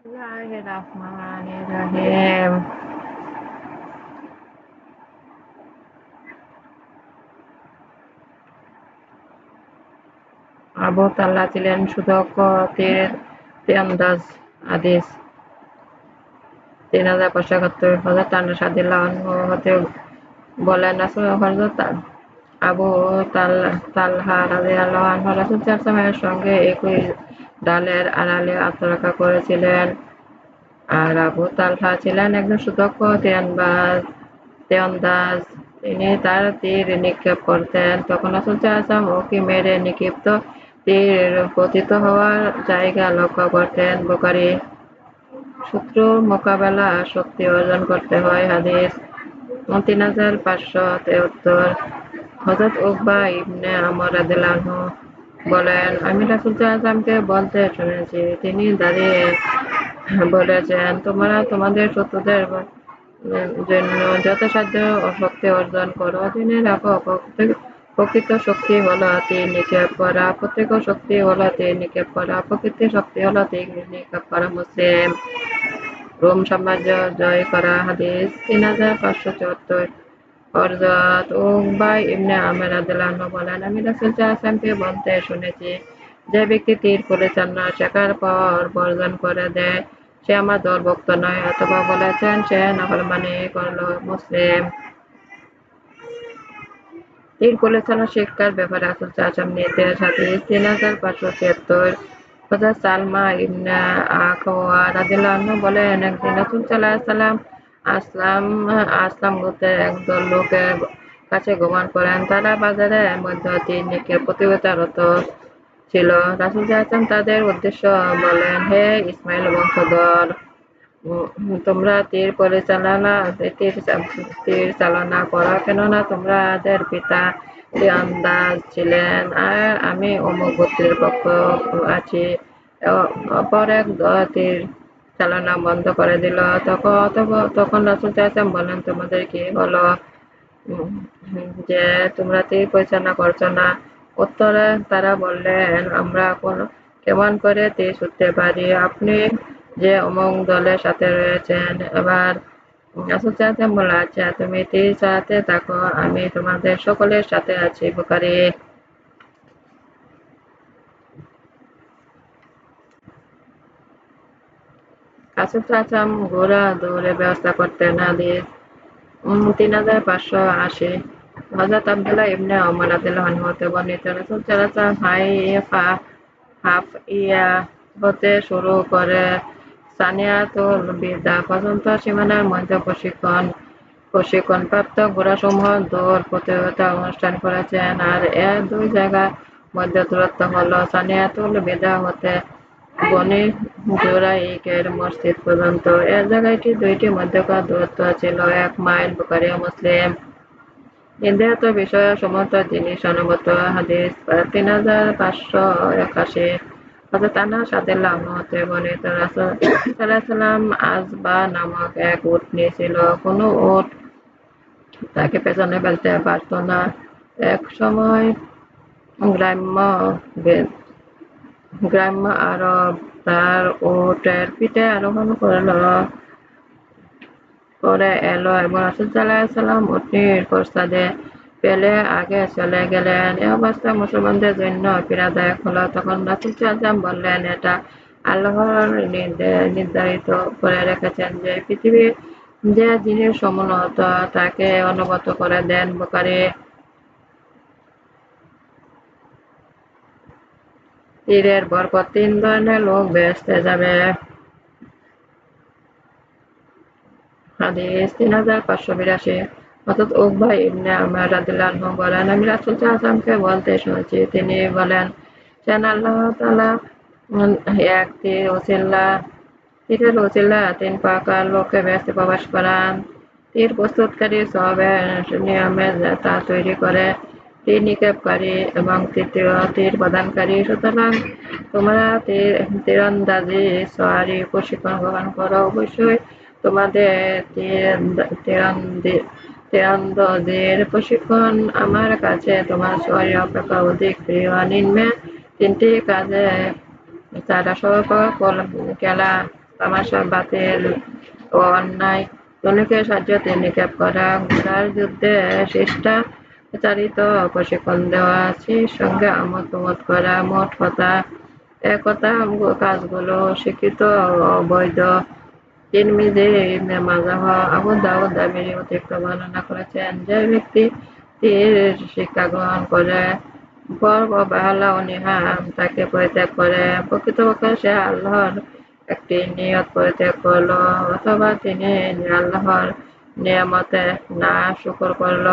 বিসমিল্লাহির আবু ছিলেন তীরন্দাজ হাদিস তিন হাজার পাঁচশো একাত্তর হতে বলেন আবু তালহা রাদিয়াল্লাহু আনহু রাসূল সাল্লাল্লাহু সঙ্গে একই ডালের আড়ালে আত্মরক্ষা করেছিলেন। আর আবু তালহা ছিলেন একজন সুদক্ষ তীরন্দাজ তীরন্দাজ তিনি তার তীর নিক্ষেপ করতেন। তখন রাসূল সাল্লাল্লাহু ওকে মেরে নিক্ষিপ্ত তীর পতিত হওয়ার জায়গা লক্ষ্য করতেন। বোকারি শত্রুর মোকাবেলা শক্তি অর্জন করতে হয়, হাদিস তিন হাজার পাঁচশো তেহত্তর। হজরত উকবা ইবনে আমর রাদিয়াল্লাহু বলেন, আমি রাসূল সাল্লাল্লাহু বলতে শুনেছি, তিনি দাঁড়িয়ে বলেছেন, তোমরা তোমাদের শত্রুদের জন্য যথাসাধ্য শক্তি অর্জন করো। জেনে রাখো প্রকৃত শক্তি হলো তীর নিক্ষেপ করা, প্রত্যেক শক্তি হলো তীর নিক্ষেপ করা, প্রকৃত শক্তি হলো তীর নিক্ষেপ করা মুসলিম। রোম সাম্রাজ্য জয় করা, হাদিস তিন হাজার পাঁচশো চুয়াত্তর। হযরত উকবা ইবনে আমের রাদিয়াল্লাহু বলেন, আমি রাসূল সাল্লাল্লাহু বলতে শুনেছি, যে ব্যক্তি তীর পরিচালনা শেখার পর বর্জন করে দেয়? সে আমার দলভুক্ত নয়, অথবা বলেছেন, সে নাফরমানি করল, মুসলিম। তীর পরিচালনা শিক্ষার ব্যাপারে রাসূল সাল্লাল্লাহু নির্দেশ হাদিস? তিন হাজার পাঁচশো ছিয়াত্তর। সালমা ইবনে আকওয়া রাদিয়াল্লাহু বলেন, একদিন রাসূল সাল্লাল্লাহু আসলাম আসলাম গোত্রের একদল লোকের কাছে গমন করেন তারা বাজারে মধ্যে নিক্ষেপ প্রতিযোগিতারত ছিল। রাসূল সাল্লাল্লাহু তাদের উদ্দেশ্য বলেন, হে ইসমাইল বংশধর তোমরা তীর পরিচালনা, তীর তীর চালনা করো, কেননা তোমাদের পিতা তীরন্দাজ ছিলেন, আর আমি অমুক গোত্রের পক্ষ আছি। অপর এক তীর চালনা বন্ধ করে দিল। তখন রাসূল সাল্লাল্লাহু বলেন তোমাদের কি হলো যে তোমরা তীর পরিচালনা করছ না। উত্তরে তারা বললেন, আমরা কেমন করে তীর ছুটতে পারি? আপনি যে অমুক দলের সাথে রয়েছেন, এবার রাসূল সাল্লাল্লাহু বলল আচ্ছা তুমি তীর চালাতে থাকো, আমি তোমাদের সকলের সাথে আছি বুখারী রাসূল সাল্লাল্লাহু ঘোড়া দৌড়ের ব্যবস্থা করতেন হাদিস তিন হাজার পাঁচশো আশি। হযরত আব্দুল্লাহ ইবনে ওমর রাদিয়াল্লাহু আনহু হতে বর্ণিত রাসূল সাল্লাল্লাহু হাইফা হাফইয়া হতে শুরু করে সানিয়াতুল বিদা পর্যন্ত সীমানার মধ্যে প্রশিক্ষণ প্রশিক্ষণ প্রশিক্ষণপ্রাপ্ত ঘোড়াসমূহ দৌড় প্রতিযোগিতা অনুষ্ঠান করেছেন। আর এর দুই জায়গার মধ্যে দূরত্ব হল সানিয়াতুল বিদা হতে বনি জুরাইকের মসজিদ পর্যন্ত। এ জায়গাটি দুইটি মধ্যকার দূরত্ব ছিল এক মাইল বুখারী ও মুসলিম নির্ধারিত বিষয়ে সমস্ত জিনিস অনুগত হাদিস তিন হাজার পাঁচশো একাশি। হযরত আনাস রাদিয়াল্লাহু হতে বর্ণিত রাসূল সাল্লাল্লাহু আযবা নামক এক উটনী ছিল কোন উট তাকে পেছনে ফেলতে পারত না। এক সময় গ্রাম্য গ্রাম্য তার উটের পিঠে আরোহণ করল। করে এলো এবং রাসূল সাল্লাম উটনীর পশ্চাদে পেলে আগে চলে গেলেন। এ অবস্থায় মুসলমানদের জন্য পীড়াদায়ক হলো। তখন রাসূল সাল্লাল্লাহু বললেন, এটা আল্লাহর নির্ধারিত করে রেখেছেন যে পৃথিবীর যে জিনিস সমুন্নত, তাকে অনুগত করে দেন। বুখারী তীরের বরকত তিন ধরনের লোক বেহেশতে যাবে। হাদিস তিন হাজার পাঁচশো বিরাশি। হযরত উকবা ইবনে আমের রাদিয়াল্লাহু বলেন, আমি রাসূল সাল্লাল্লাহু বলতে শুনেছি, তিনি বলেন সেন আল্লাহ তাআলা এক তীর ওসিলা তীরের ওসিলা তিন পাকার লোককে বেহেশতে প্রবেশ করান। তীর প্রস্তুতকারী সবের নিয়মে তা তৈরি করে। তীর নিক্ষেপকারী এবং তৃতীয় তীর প্রদানকারী। সুতরাং তোমরা তীরন্দাজি, সওয়ারি, প্রশিক্ষণ গ্রহণ করো। অবশ্যই তোমাদের তীরন্দাজের প্রশিক্ষণ আমার কাছে তোমার সওয়ারি অপেক্ষা অধিক প্রিয় নিম্নে তিনটি কাজে তারা সর্বপ্রকার খেলা, তামাশা, বাতিল ও অন্যায়। জনকের সাহায্যে নিক্ষেপ করা। ঘোড়ার যুদ্ধে শিষ্টাচারিত প্রশিক্ষণ দেওয়া আছে। সঙ্গে আমোদ প্রমোদ করা, মোট কথা, একতা কাজগুলো স্বীকৃত অবৈধ ইবনে মাজাহ আবু দাউদ দামিরি অতিরিক্ত বর্ণনা করেছেন যে ব্যক্তি শিক্ষা গ্রহণ করে, গর্ব অবহেলা অনীহা তাকে পরিত্যাগ করে। প্রকৃতপক্ষে সে আল্লাহর একটি নিয়ত পরিত্যাগ করল, অথবা তিনি আল্লাহর নিয়ামতে না শুকর করল।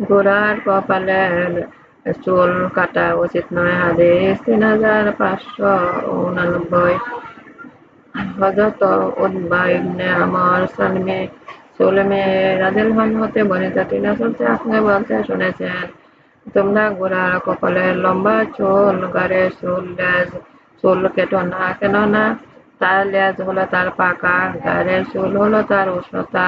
ঘোড়ার কপালের চুল কাটা উচিত নয়, হাদিস তিন হাজার পাঁচশো উনানব্বই। হজরত উদ্বা ইবনে আমর সালমি সুলমি রাদিয়াল্লাহু হতে বর্ণিত তিনি রাসূলকে আপনি বলতে শুনেছেন, তোমরা ঘোড়ার কপালের লম্বা চুল গাড়ের চুল, লেজ, চুল কেটো না, কেননা তার লেজ হলো তার পাকা গাড়ের চুল হলো তার উষ্ণতা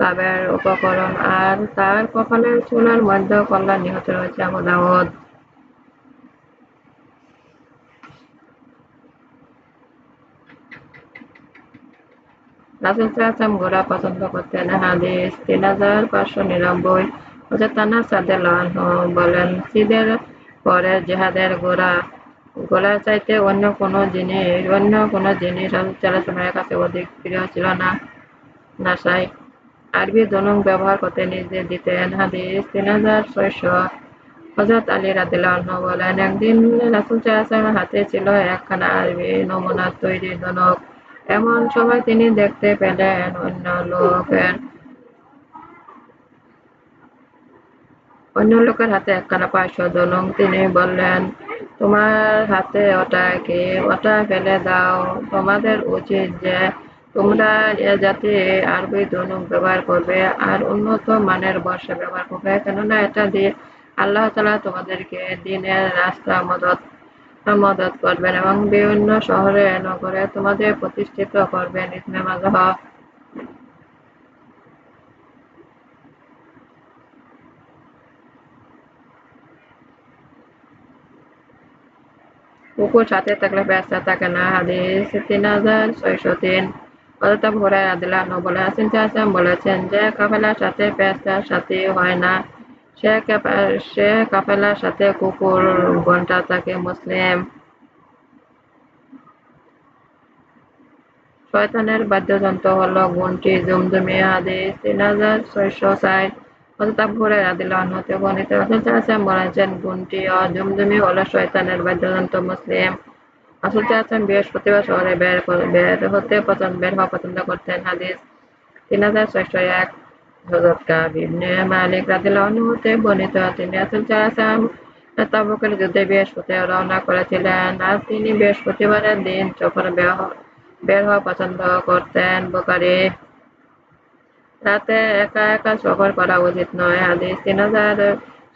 লাভের উপকরণ আর তার কপালের চুলের মধ্যে কল্যাণ নিহত রয়েছে আবু দাউদ। রাসুল ঘোড়া পছন্দ করতেন হাদিস তিন হাজার পাঁচশো নিরানব্বই। বলেন সিদের পরে জেহাদের ঘোড়া ঘোড়ার চাইতে অন্য কোনো জিনিস, অন্য কোনো জিনিস রাসুল কাছে অধিক প্রিয় ছিল না। নাসাই আরবি ধনুক ব্যবহার করতে নির্দেশ দিতেন। হাদিস তিন হাজার ছয়শো হজরত আলী রাদিয়াল্লাহু বলেন, একদিন রাসুল সাল্লামের হাতে ছিল একখানা আরবি নমুনা তৈরি ধনুক এমন সময় তিনি দেখতে পেলেন অন্য লোকের অন্য লোকের হাতে একখানা পাঁচশো ধনুক তিনি বললেন, তোমার হাতে ওটা কি? ওটা ফেলে দাও। তোমাদের উচিত যে তোমরা এ জাতি আরবি ধনুক ব্যবহার করবে আর উন্নত মানের বর্ষা ব্যবহার করবে। কেননা এটা দিয়ে আল্লাহ তালা তোমাদেরকে দিনের রাস্তা মদত মদত করবেন এবং বিভিন্ন শহরে, নগরে তোমাদের প্রতিষ্ঠিত করবেন। ইসমে মাজাহ। কুকুর সাথে থাকলে ব্যস্ত থাকে না। হাদিস তিন হাজার ছয়শো তিন। বলেছেন, যে কাফেলার সাথে সাথী হয় না, সে সে কাফেলার সাথে কুকুর, ঘণ্টা থাকে মুসলিম। শয়তানের বাদ্যযন্ত্র হলো ঘন্টি জুমজুমি হাদিস তিন হাজার ছয়শো ষাট। আবু হুরায়রা রাদিয়াল্লাহু বলেছেন ঘন্টি ও জমজমি হলো শয়তানের বাদ্যযন্ত্র মুসলিম। রাসূল সাল্লাল্লাহু বৃহস্পতিবার শহরে বের বের হতে পছন্দ বের হওয়া পছন্দ করতেন হাদিস তিন হাজার ছয়শো এক ইবনে মালিক বর্ণিত। তিনি তাবুকের যুদ্ধে রওনা করেছিলেন। আর তিনি বৃহস্পতিবারের দিন সফরে বের হওয়া পছন্দ করতেন, বোকারি রাতে একা একা সফর করা উচিত নয়। হাদিস তিন হাজার ছয়শো দুই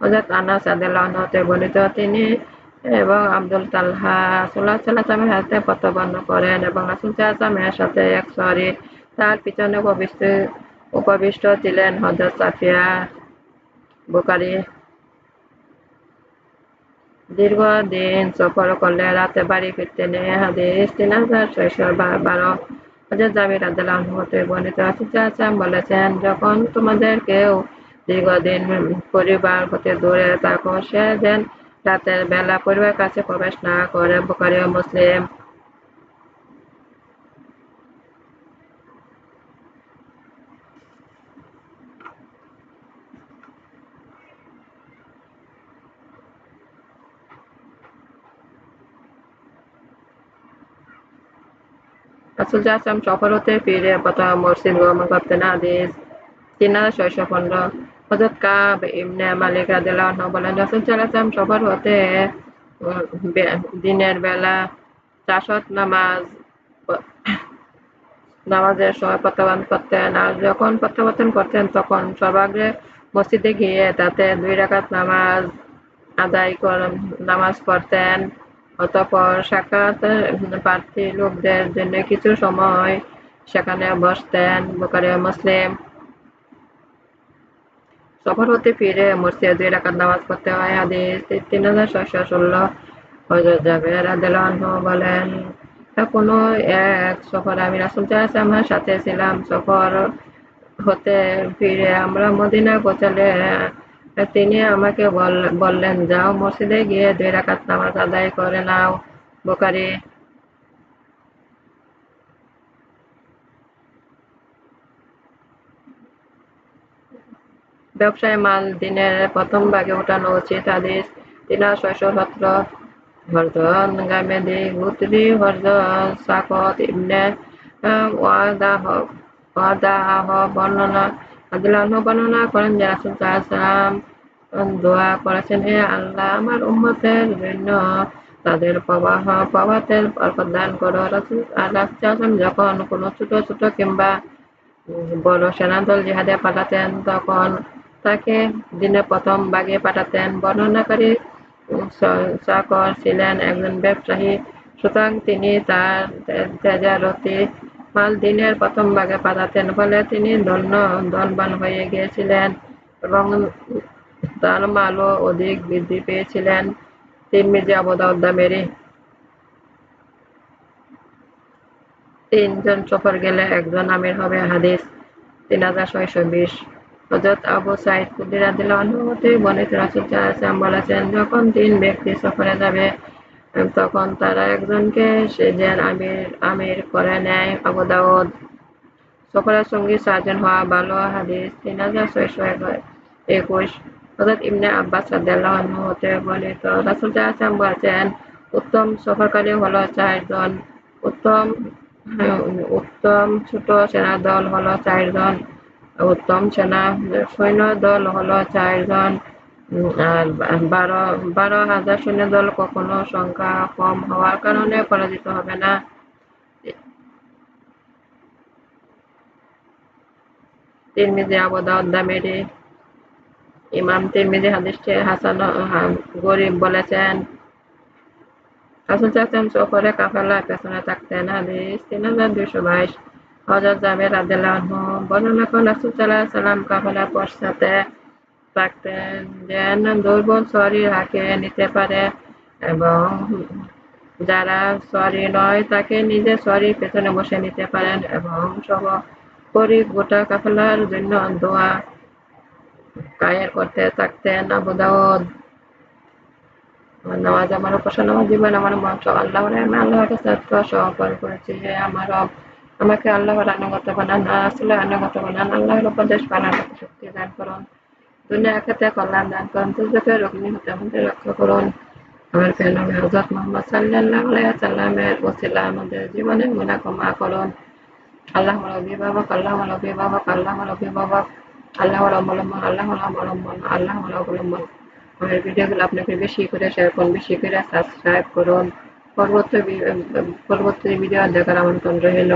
হজরত আনাস হতে তিনি এবং আব্দুল তালহা সাল্লাহ সাল্লামের হাতে করেন এবং রাসুল সাথে এক শহরে তার পিছনে উপবিষ্ট উপবিষ্ট ছিলেন হজরত সাফিয়া বুকারি দীর্ঘদিন সফর করলে রাতে বাড়ি ফিরতে নেই। হাদিস তিন হাজার ছয়শো বারো। হজরত হতে বর্ণিত। রাসূল বলেছেন, যখন তোমাদের কেউ দীর্ঘদিন পরিবার হতে দূরে থাকো সে যেন রাতের বেলা পরিবার কাছে প্রবেশ না করে বুখারী মুসলিম। রাসূল সাল্লাল্লাহু সফর হতে ফিরে, প্রথম মসজিদ গমন করতেন। হাদিস তিন হাজার ছয়শো পনেরো। হযরত কাব ইবনে মালিক রাদিয়াল্লাহু বলেন, রাসূল সাল্লাল্লাহু সবার হতে দিনের বেলা চাষত নামাজ, নামাজের সময় প্রত্যাবর্তন করতেন। আর যখন প্রত্যাবর্তন করতেন, তখন সর্বাগ্রে মসজিদে গিয়ে তাতে দুই রাকাত নামাজ আদায় নামাজ পড়তেন। অতঃপর সাক্ষাৎ প্রার্থী লোকদের জন্য কিছু সময় সেখানে বসতেন বোকারে মুসলিম। সফর হতে ফিরে মসজিদে দুই রাকাত নামাজ পড়তে হয়। হাদিস তিন হাজার ছয়শো ষোলো হজরত জাবের রাদিয়াল্লাহু বলেন কোনো এক সফরে আমি রাসূল আমার সাথে ছিলাম। সফর হতে ফিরে আমরা মদিনা পৌঁছালে তিনি আমাকে বললেন, যাও মসজিদে গিয়ে দুই রাকাত নামাজ আদায় করে নাও। বোকারি ব্যবসায় মাল দিনের প্রথম ভাগে উঠানো উচিত হাদিস তিন ছয়শো সতেরো হরজন গামেদি গুতরি হরজন সাকত ইবনে ওয়াদাহ ওয়াদাহ বর্ণনা আদিলাহ বর্ণনা করেন যে রাসুল সাল্লাম দোয়া করেছেন, হে আল্লাহ, আমার উম্মতের জন্য তাদের প্রবাহ, প্রভাতের দান করো। রাসুল আল্লাহ যখন কোনো ছোট ছোট কিংবা বড় সেনাদল জিহাদে পাঠাতেন, তখন তাকে দিনে প্রথম ভাগে পাঠাতেন বর্ণনাকারী চাকর ছিলেন একজন ব্যবসায়ী। সুতরাং তিনি তার তেজারতি মাল দিনের প্রথম ভাগে পাঠাতেন ফলে তিনি ধন্য, ধনবান হয়ে গিয়েছিলেন এবং তার মালও অধিক বৃদ্ধি পেয়েছিলেন। তিরমিজি আবুদাউদ্দা মেরি তিনজন সফর গেলে একজন আমির হবে হাদিস। তিন হাজার ছয়শো বিশ। হজরত আবু সাইদ কুদ্দির হতে বর্ণিত রাসুল বলেছেন, যখন তিন ব্যক্তি সফরে যাবে, তখন তারা একজনকে সে যেন আমির আমির করে নেয় আবু দাউদ। সফরের সঙ্গী সার্জন হওয়া ভালো হাদিস তিন হাজার ছয়শো একুশ। হজরত ইবনে আব্বাস রাদিয়াল্লাহু আনহু হতে বর্ণিত রাসূল সাল্লাল্লাহু বলেছেন, উত্তম সফরকারী হলো চারজন, উত্তম উত্তম ছোট সেনা দল হলো চারজন। উত্তম সেনা সৈন্য দল হলো চারজন বারো বারো হাজার সৈন্য দল কখনো সংখ্যা কম হওয়ার কারণে পরাজিত হবে না। তিরমিজি আবদাউদ্দা মেরি ইমাম তিরমিজি হাদিসটি হাসান গরিব বলেছেন হাসান চাচ্ছেন সফরে কাফেলা পেছনে থাকতেন। হাদিস তিন হাজার দুইশো বাইশ। জাবের বর্ণনা করেন পশ্চাতে থাকতেন যেন দুর্বল হাঁকে নিতে পারে এবং যারা নয় তাকে পেছনে বসে নিতে পারেন এবং করি গোটা কাফেলার জন্য দোয়া কায়ের করতে থাকতেন। আবু নামাজ আমার জীবন, আমার মন্ত্র আল্লাহর আমি আল্লাহর কাছে সহকার করেছি। যে আমার আমাকে আল্লাহর আনুগত বানান আসলে আনুগত বানান। আল্লাহর উপদেশ বানার শক্তি দান করুন। দুনিয়া আখাতে কল্যাণ দান করুন, দুর্যোগের অগ্নি হতে আমাদের রক্ষা করুন। আমার প্রিয় নবী হজরত মোহাম্মদ আলাইহি সাল্লামের ওসিলা আমাদের জীবনে গুনাহ ক্ষমা করুন। আল্লাহ আমার অভিভাবক, আল্লাহ অভিভাবক, আল্লাহ আমার অভিভাবক, আল্লাহ আমার অবলম্বন, আল্লাহ অবলম্বন আল্লাহ অবলম্বন। আমার ভিডিওগুলো আপনাকে বেশি করে শেয়ার করুন, বেশি করে সাবস্ক্রাইব করুন। পরবর্তী পরবর্তী ভিডিও দেখার আমন্ত্রণ রইল।